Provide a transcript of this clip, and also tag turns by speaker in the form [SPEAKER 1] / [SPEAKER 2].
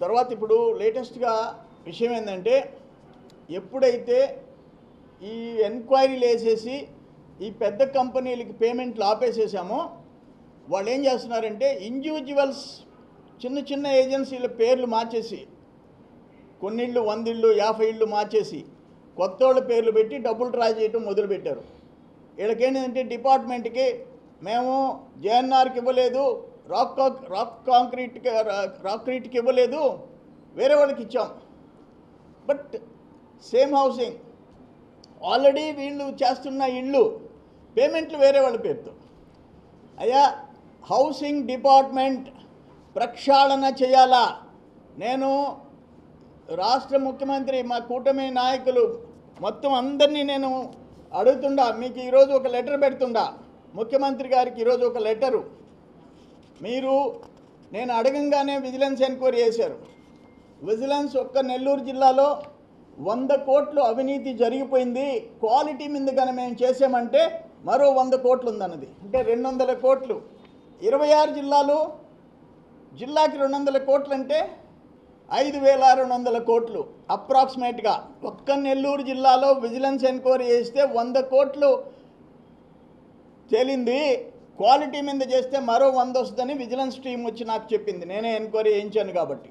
[SPEAKER 1] తర్వాత ఇప్పుడు లేటెస్ట్గా విషయం ఏంటంటే ఎప్పుడైతే ఈ ఎంక్వైరీలు వేసేసి ఈ పెద్ద కంపెనీలకి పేమెంట్లు ఆపేసేసామో వాళ్ళు ఏం చేస్తున్నారంటే ఇండివిజువల్స్ చిన్న చిన్న ఏజెన్సీల పేర్లు మార్చేసి కొన్నిళ్ళు వందిళ్ళు యాభై ఇళ్ళు మార్చేసి కొత్త వాళ్ళ పేర్లు పెట్టి డబ్బులు డ్రా చేయటం మొదలుపెట్టారు. వీళ్ళకేంటంటే డిపార్ట్మెంట్కి మేము జేఎన్ఆర్కి ఇవ్వలేదు రాక్ కాక్ రాక్ కాంక్రీట్కి రాక్రీట్కి ఇవ్వలేదు. వేరే వాళ్ళకి ఇచ్చాం. బట్ సేమ్ హౌసింగ్ ఆల్రెడీ వీళ్ళు చేస్తున్న ఇళ్ళు పేమెంట్లు వేరే వాళ్ళ పేరుతో. అయ్యా హౌసింగ్ డిపార్ట్మెంట్ ప్రక్షాళన చేయాలా? నేను రాష్ట్ర ముఖ్యమంత్రి మా కూటమి నాయకులు మొత్తం అందరినీ నేను అడుగుతుండా. మీకు ఈరోజు ఒక లెటర్ పెడుతుండా. ముఖ్యమంత్రి గారికి ఈరోజు ఒక లెటరు. మీరు నేను అడగంగానే విజిలెన్స్ ఎంక్వైరీ చేశారు. విజిలెన్స్ ఒక్క నెల్లూరు జిల్లాలో వంద కోట్లు అవినీతి జరిగిపోయింది. క్వాలిటీ మీద కానీ మేము చేసామంటే మరో వంద కోట్లు ఉందన్నది అంటే రెండు వందల కోట్లు. ఇరవై ఆరు జిల్లాలు జిల్లాకి రెండు వందల కోట్లు అంటే ఐదు వేల రెండు వందల కోట్లు అప్రాక్సిమేట్గా. ఒక్క నెల్లూరు జిల్లాలో విజిలెన్స్ ఎంక్వైరీ చేస్తే వంద కోట్లు తేలింది. క్వాలిటీ మీద చేస్తే మరో వంద వస్తుందని విజిలెన్స్ టీం వచ్చి నాకు చెప్పింది. నేనే ఎంక్వైరీ చేయించాను కాబట్టి.